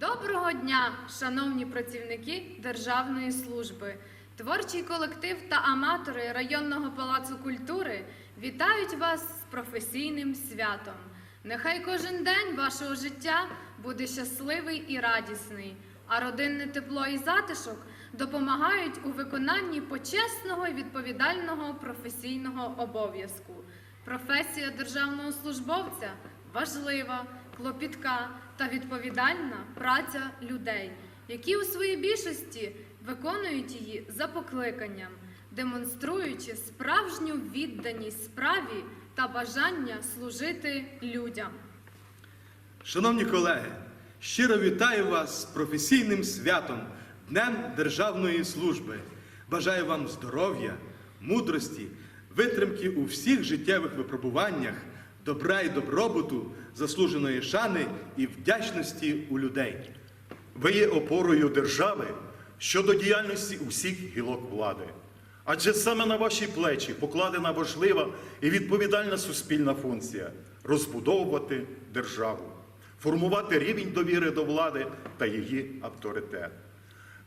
Доброго дня, шановні працівники Державної служби. Творчий колектив та аматори районного палацу культури вітають вас з професійним святом. Нехай кожен день вашого життя буде щасливий і радісний, а родинне тепло і затишок допомагають у виконанні почесного і відповідального професійного обов'язку. Професія державного службовця важлива, клопітка та відповідальна праця людей, які у своїй більшості виконують її за покликанням, демонструючи справжню відданість справі та бажання служити людям. Шановні колеги, щиро вітаю вас з професійним святом, Днем Державної служби. Бажаю вам здоров'я, мудрості, витримки у всіх життєвих випробуваннях, добра і добробуту, заслуженої шани і вдячності у людей. Ви є опорою держави щодо діяльності усіх гілок влади. Адже саме на ваші плечі покладена важлива і відповідальна суспільна функція розбудовувати державу, формувати рівень довіри до влади та її авторитет.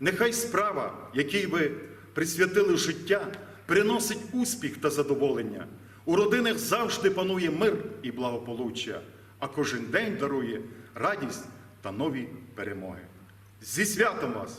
Нехай справа, якій ви присвятили життя, приносить успіх та задоволення. У родинах завжди панує мир і благополуччя, а кожен день дарує радість та нові перемоги. Зі святом вас!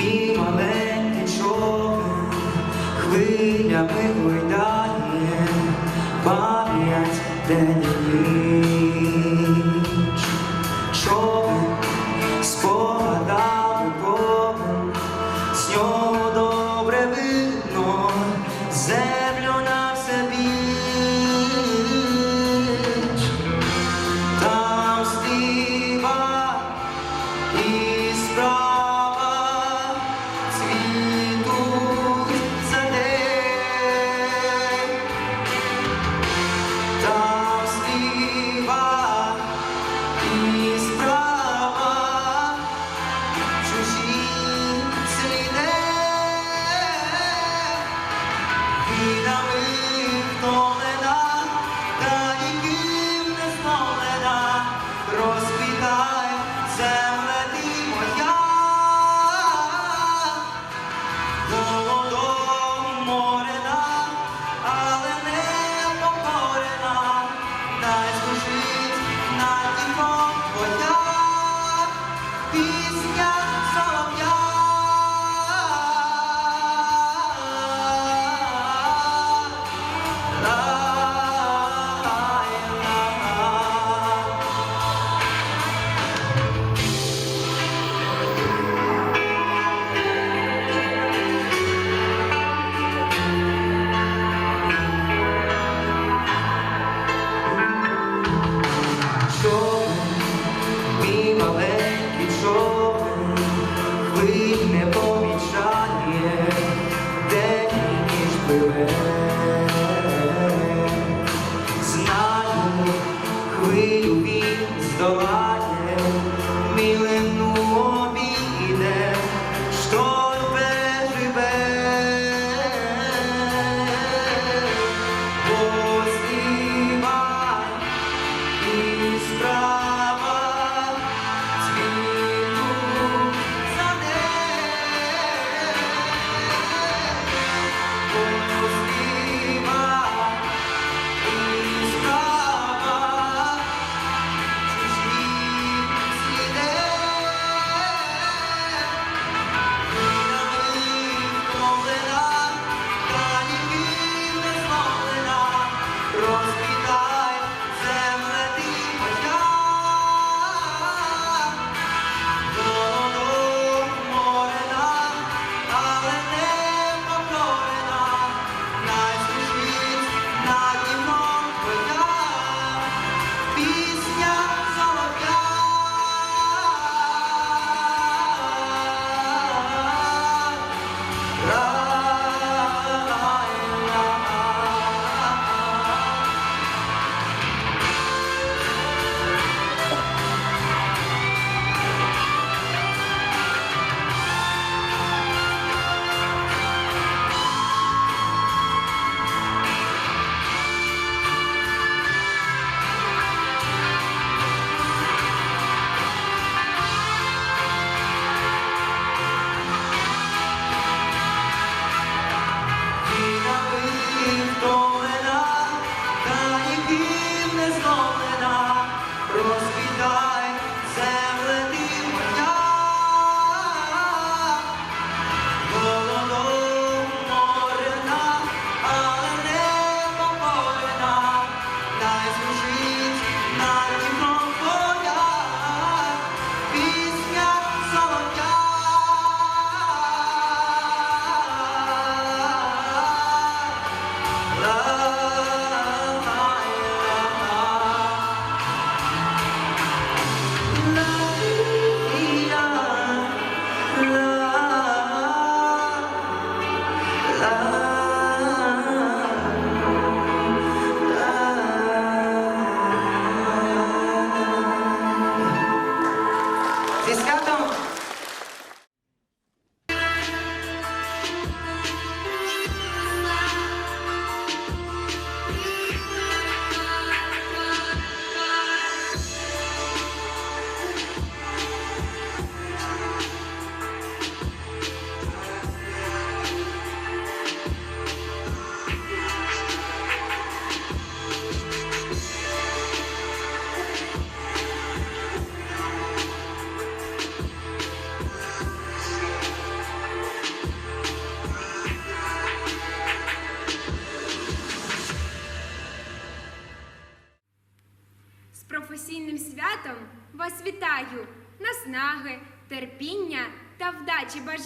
Мій маленький човен, хвилями гойдає, пам'ять день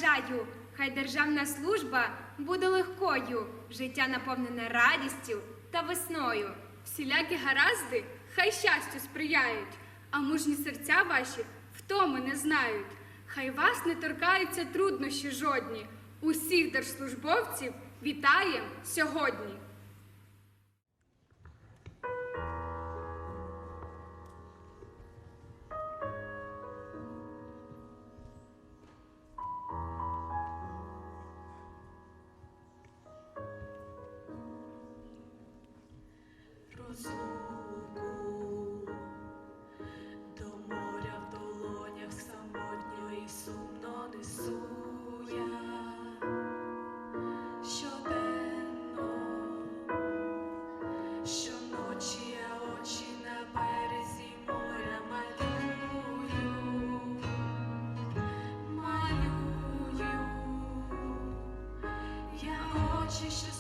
бажаю. Хай державна служба буде легкою, життя наповнене радістю та весною. Всілякі гаразди хай щастю сприяють, а мужні серця ваші втоми не знають. Хай вас не торкаються труднощі жодні. Усіх держслужбовців вітаєм сьогодні. Krishna